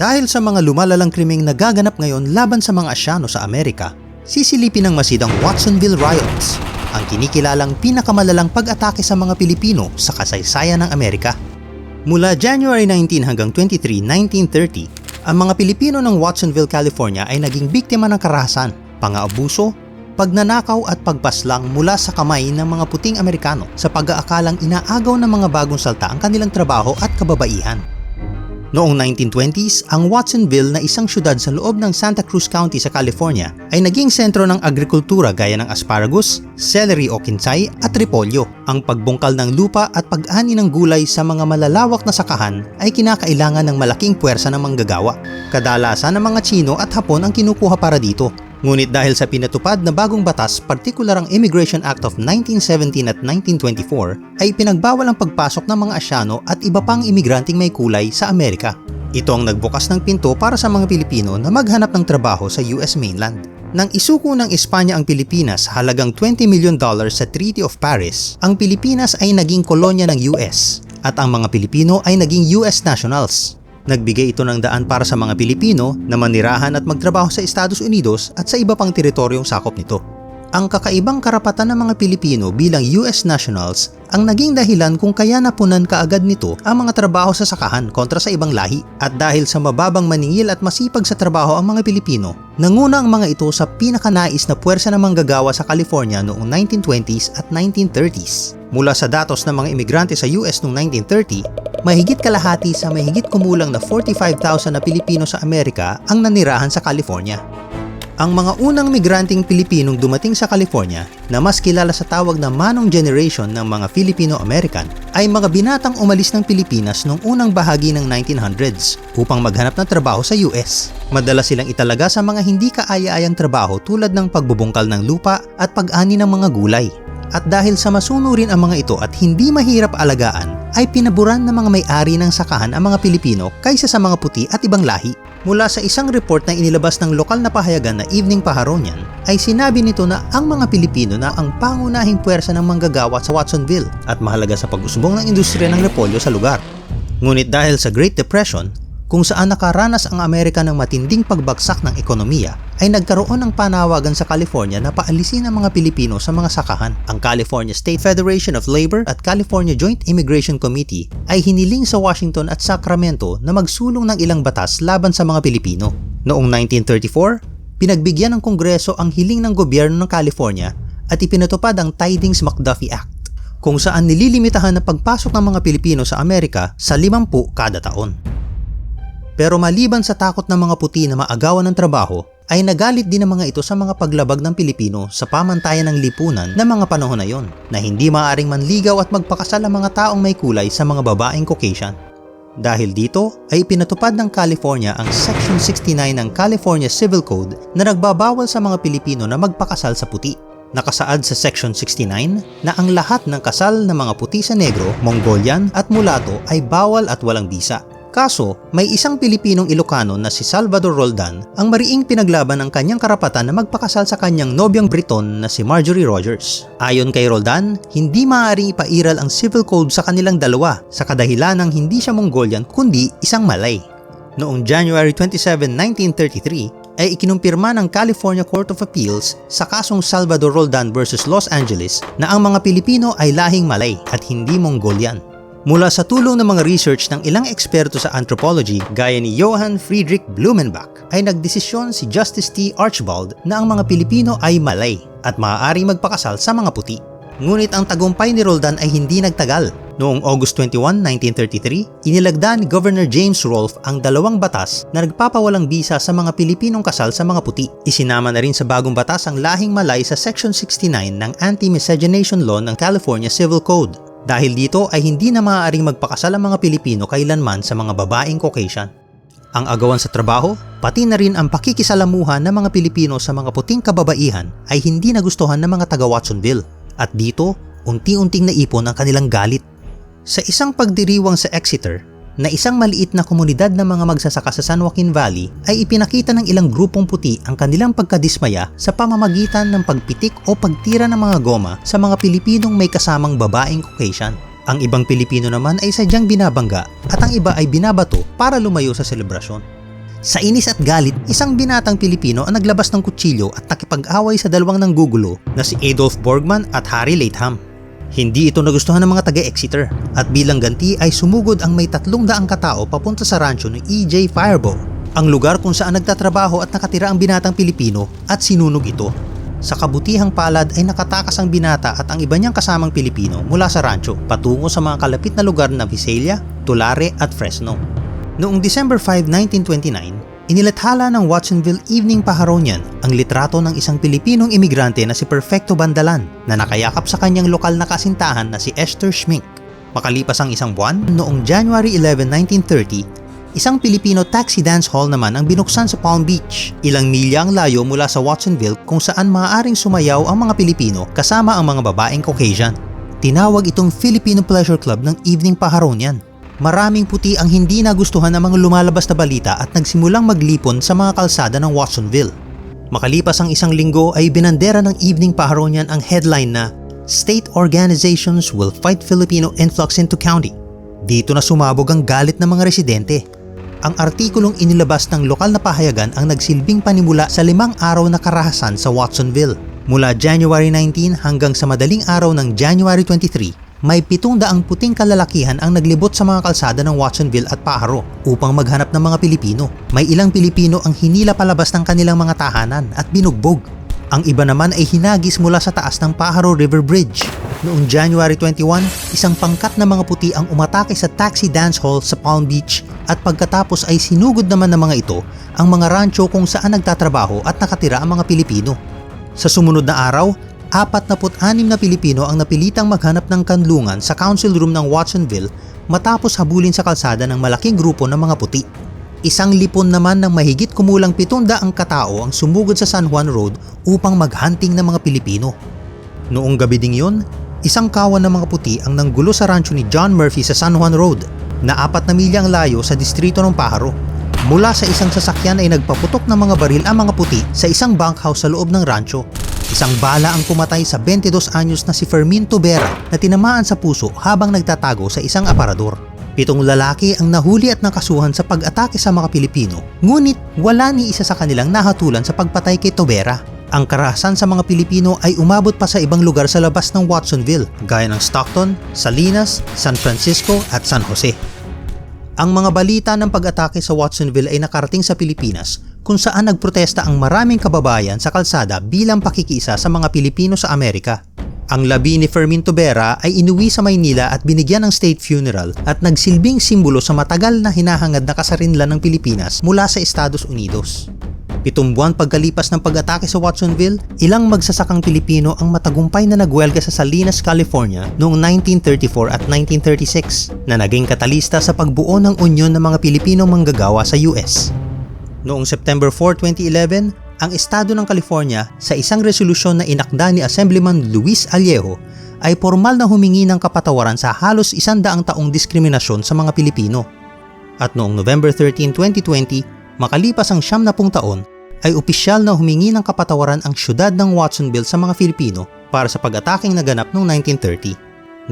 Dahil sa mga lumalalang krimeng nagaganap ngayon laban sa mga Asyano sa Amerika, sisilipin ng masidang Watsonville Riots, ang kinikilalang pinakamalalang pag-atake sa mga Pilipino sa kasaysayan ng Amerika. Mula January 19 hanggang 23, 1930, ang mga Pilipino ng Watsonville, California ay naging biktima ng karahasan, pang-aabuso, pagnanakaw at pagpaslang mula sa kamay ng mga puting Amerikano sa pag-aakalang inaagaw ng mga bagong salta ang kanilang trabaho at kababaihan. Noong 1920s, ang Watsonville na isang syudad sa loob ng Santa Cruz County sa California ay naging sentro ng agrikultura gaya ng asparagus, celery o kinsay at repolyo. Ang pagbungkal ng lupa at pag-ani ng gulay sa mga malalawak na sakahan ay kinakailangan ng malaking puwersa ng manggagawa. Kadalasan ng mga Tsino at Hapon ang kinukuha para dito Ngunit dahil sa pinatupad na bagong batas, partikular ang Immigration Act of 1917 at 1924, ay pinagbawal ang pagpasok ng mga Asyano at iba pang imigranting may kulay sa Amerika. Ito ang nagbukas ng pinto para sa mga Pilipino na maghanap ng trabaho sa US mainland. Nang isuko ng Espanya ang Pilipinas halagang 20 million dollars sa Treaty of Paris, ang Pilipinas ay naging kolonya ng US at ang mga Pilipino ay naging US nationals. Nagbigay ito ng daan para sa mga Pilipino na manirahan at magtrabaho sa Estados Unidos at sa iba pang teritoryong sakop nito. Ang kakaibang karapatan ng mga Pilipino bilang US nationals ang naging dahilan kung kaya napunan kaagad nito ang mga trabaho sa sakahan kontra sa ibang lahi. At dahil sa mababang maningil at masipag sa trabaho ang mga Pilipino, nanguna ang mga ito sa pinakanais na puwersa ng manggagawa sa California noong 1920s at 1930s. Mula sa datos ng mga imigrante sa US noong 1930, mahigit kalahati sa mahigit kumulang na 45,000 na Pilipino sa Amerika ang nanirahan sa California. Ang mga unang migranting Pilipinong dumating sa California na mas kilala sa tawag na Manong Generation ng mga Filipino-American ay mga binatang umalis ng Pilipinas noong unang bahagi ng 1900s upang maghanap ng trabaho sa US. Madalas silang italaga sa mga hindi kaaya-ayang trabaho tulad ng pagbubungkal ng lupa at pag-ani ng mga gulay. At dahil sa masunurin ang mga ito at hindi mahirap alagaan, ay pinaburan ng mga may-ari ng sakahan ang mga Pilipino kaysa sa mga puti at ibang lahi. Mula sa isang report na inilabas ng lokal na pahayagan na Evening Paharonian, ay sinabi nito na ang mga Pilipino na ang pangunahing puwersa ng manggagawa sa Watsonville at mahalaga sa pag-usbong ng industriya ng repolyo sa lugar. Ngunit dahil sa Great Depression, kung saan nakaranas ang Amerika ng matinding pagbagsak ng ekonomiya, ay nagkaroon ng panawagan sa California na paalisin ang mga Pilipino sa mga sakahan. Ang California State Federation of Labor at California Joint Immigration Committee ay hiniling sa Washington at Sacramento na magsulong ng ilang batas laban sa mga Pilipino. Noong 1934, pinagbigyan ng Kongreso ang hiling ng gobyerno ng California at ipinatupad ang Tidings-McDuffie Act kung saan nililimitahan ang pagpasok ng mga Pilipino sa Amerika sa 50 kada taon. Pero maliban sa takot ng mga puti na maagawan ng trabaho, ay nagalit din ang mga ito sa mga paglabag ng Pilipino sa pamantayan ng lipunan ng mga panahon na yon na hindi maaaring manligaw at magpakasal ang mga taong may kulay sa mga babaeng Caucasian. Dahil dito ay pinatupad ng California ang Section 69 ng California Civil Code na nagbabawal sa mga Pilipino na magpakasal sa puti. Nakasaad sa Section 69 na ang lahat ng kasal ng mga puti sa negro, Mongolian at mulato ay bawal at walang bisa. Kaso, may isang Pilipinong Ilocano na si Salvador Roldan ang mariing pinaglaban ng kanyang karapatan na magpakasal sa kanyang nobyang Briton na si Marjorie Rogers. Ayon kay Roldan, hindi maaaring ipairal ang civil code sa kanilang dalawa sa kadahilan ng hindi siya Mongolian kundi isang Malay. Noong January 27, 1933, ay ikinumpirma ng California Court of Appeals sa kasong Salvador Roldan versus Los Angeles na ang mga Pilipino ay lahing Malay at hindi Mongolian. Mula sa tulong ng mga research ng ilang eksperto sa anthropology gaya ni Johann Friedrich Blumenbach ay nagdesisyon si Justice T. Archibald na ang mga Pilipino ay Malay at maaaring magpakasal sa mga puti. Ngunit ang tagumpay ni Roldan ay hindi nagtagal. Noong August 21, 1933, inilagda ni Governor James Rolfe ang dalawang batas na nagpapawalang bisa sa mga Pilipinong kasal sa mga puti. Isinama na rin sa bagong batas ang lahing Malay sa Section 69 ng Anti-Miscegenation Law ng California Civil Code dahil dito ay hindi na maaaring magpakasal ang mga Pilipino kailanman sa mga babaeng Caucasian. Ang agawan sa trabaho, pati na rin ang pakikisalamuhan ng mga Pilipino sa mga puting kababaihan ay hindi nagustuhan ng mga taga Watsonville. At dito, unti-unting naipon ang kanilang galit. Sa isang pagdiriwang sa Exeter, na isang maliit na komunidad ng mga magsasaka sa San Joaquin Valley ay ipinakita ng ilang grupong puti ang kanilang pagkadismaya sa pamamagitan ng pagpitik o pagtira ng mga goma sa mga Pilipinong may kasamang babaeng Caucasian. Ang ibang Pilipino naman ay sadyang binabangga at ang iba ay binabato para lumayo sa selebrasyon. Sa inis at galit, isang binatang Pilipino ang naglabas ng kutsilyo at nakipag-away sa dalawang nanggugulo na si Adolf Borgman at Harry Latham. Hindi ito nagustuhan ng mga taga-Exeter at bilang ganti ay sumugod ang may tatlong daang katao papunta sa rancho ni EJ Fireball, ang lugar kung saan nagtatrabaho at nakatira ang binatang Pilipino at sinunog ito. Sa kabutihang palad ay nakatakas ang binata at ang iba niyang kasamang Pilipino mula sa rancho patungo sa mga kalapit na lugar na Visalia, Tulare at Fresno. Noong December 5, 1929, inilathala ng Watsonville Evening Paharonian ang litrato ng isang Pilipinong imigrante na si Perfecto Bandalan na nakayakap sa kanyang lokal na kasintahan na si Esther Schmink. Makalipas ang isang buwan, noong January 11, 1930, isang Filipino taxi dance hall naman ang binuksan sa Palm Beach, ilang milya ang layo mula sa Watsonville kung saan maaaring sumayaw ang mga Pilipino kasama ang mga babaeng Caucasian. Tinawag itong Filipino Pleasure Club ng Evening Paharonian maraming puti ang hindi nagustuhan ng mga lumalabas na balita at nagsimulang maglipon sa mga kalsada ng Watsonville. Makalipas ang isang linggo ay binandera ng Evening Paharonian ang headline na State Organizations Will Fight Filipino Influx into County. Dito na sumabog ang galit ng mga residente. Ang artikulong inilabas ng lokal na pahayagan ang nagsilbing panimula sa limang araw na karahasan sa Watsonville. Mula January 19 hanggang sa madaling araw ng January 23, may pitong daang puting kalalakihan ang naglibot sa mga kalsada ng Watsonville at Paharo upang maghanap ng mga Pilipino. May ilang Pilipino ang hinila palabas ng kanilang mga tahanan at binugbog. Ang iba naman ay hinagis mula sa taas ng Paharo River Bridge. Noong January 21, isang pangkat na mga puti ang umatake sa taxi dance hall sa Palm Beach at pagkatapos ay sinugod naman ng mga ito ang mga rancho kung saan nagtatrabaho at nakatira ang mga Pilipino. Sa sumunod na araw, 46 na Pilipino ang napilitang maghanap ng kanlungan sa council room ng Watsonville matapos habulin sa kalsada ng malaking grupo ng mga puti. Isang lipon naman ng mahigit kumulang 700 ang katao ang sumugod sa San Juan Road upang maghunting ng mga Pilipino. Noong gabi ding yun, isang kawan ng mga puti ang nanggulo sa rancho ni John Murphy sa San Juan Road na apat na milyang layo sa distrito ng Paharo. Mula sa isang sasakyan ay nagpaputok ng mga baril ang mga puti sa isang bunkhouse sa loob ng rancho Isang bala ang pumatay sa 22 anyos na si Fermin Tubera na tinamaan sa puso habang nagtatago sa isang aparador. Pitong lalaki ang nahuli at nakasuhan sa pag-atake sa mga Pilipino, ngunit wala ni isa sa kanilang nahatulan sa pagpatay kay Tobera. Ang karahasan sa mga Pilipino ay umabot pa sa ibang lugar sa labas ng Watsonville, gaya ng Stockton, Salinas, San Francisco at San Jose. Ang mga balita ng pag-atake sa Watsonville ay nakarating sa Pilipinas kung saan nagprotesta ang maraming kababayan sa kalsada bilang pakikisa sa mga Pilipino sa Amerika. Ang labi ni Fermin Tobera ay inuwi sa Maynila at binigyan ng state funeral at nagsilbing simbolo sa matagal na hinahangad na kasarinlan ng Pilipinas mula sa Estados Unidos. Pitong buwan pagkalipas ng pag-atake sa Watsonville, ilang magsasakang Pilipino ang matagumpay na nagwelga sa Salinas, California noong 1934 at 1936 na naging katalista sa pagbuo ng unyon ng mga Pilipinong manggagawa sa US. Noong September 4, 2011, ang Estado ng California sa isang resolusyon na inakda ni Assemblyman Luis Aliejo ay formal na humingi ng kapatawaran sa halos isandaang taong diskriminasyon sa mga Pilipino. At noong November 13, 2020, makalipas ang siyam na pung taon, ay opisyal na humingi ng kapatawaran ang syudad ng Watsonville sa mga Filipino para sa pag-ataking naganap noong 1930.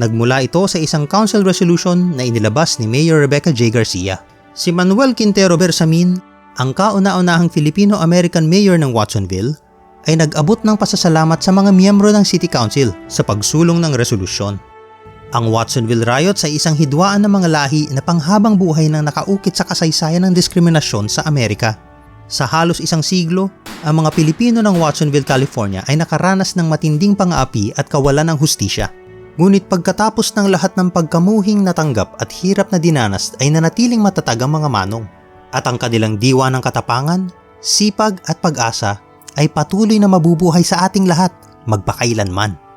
Nagmula ito sa isang council resolution na inilabas ni Mayor Rebecca J. Garcia. Si Manuel Quintero Bersamin ang kauna-unahang Filipino-American mayor ng Watsonville ay nag-abot ng pasasalamat sa mga miyembro ng City Council sa pagsulong ng resolusyon. Ang Watsonville Riot ay isang hidwaan ng mga lahi na panghabang buhay nang nakaukit sa kasaysayan ng diskriminasyon sa Amerika. Sa halos isang siglo, ang mga Pilipino ng Watsonville, California ay nakaranas ng matinding pang-aapi at kawalan ng hustisya. Ngunit pagkatapos ng lahat ng pagkamuhing natanggap at hirap na dinanas ay nanatiling matatag ang mga manong at ang kanilang diwa ng katapangan, sipag at pag-asa ay patuloy na mabubuhay sa ating lahat magpakailanman.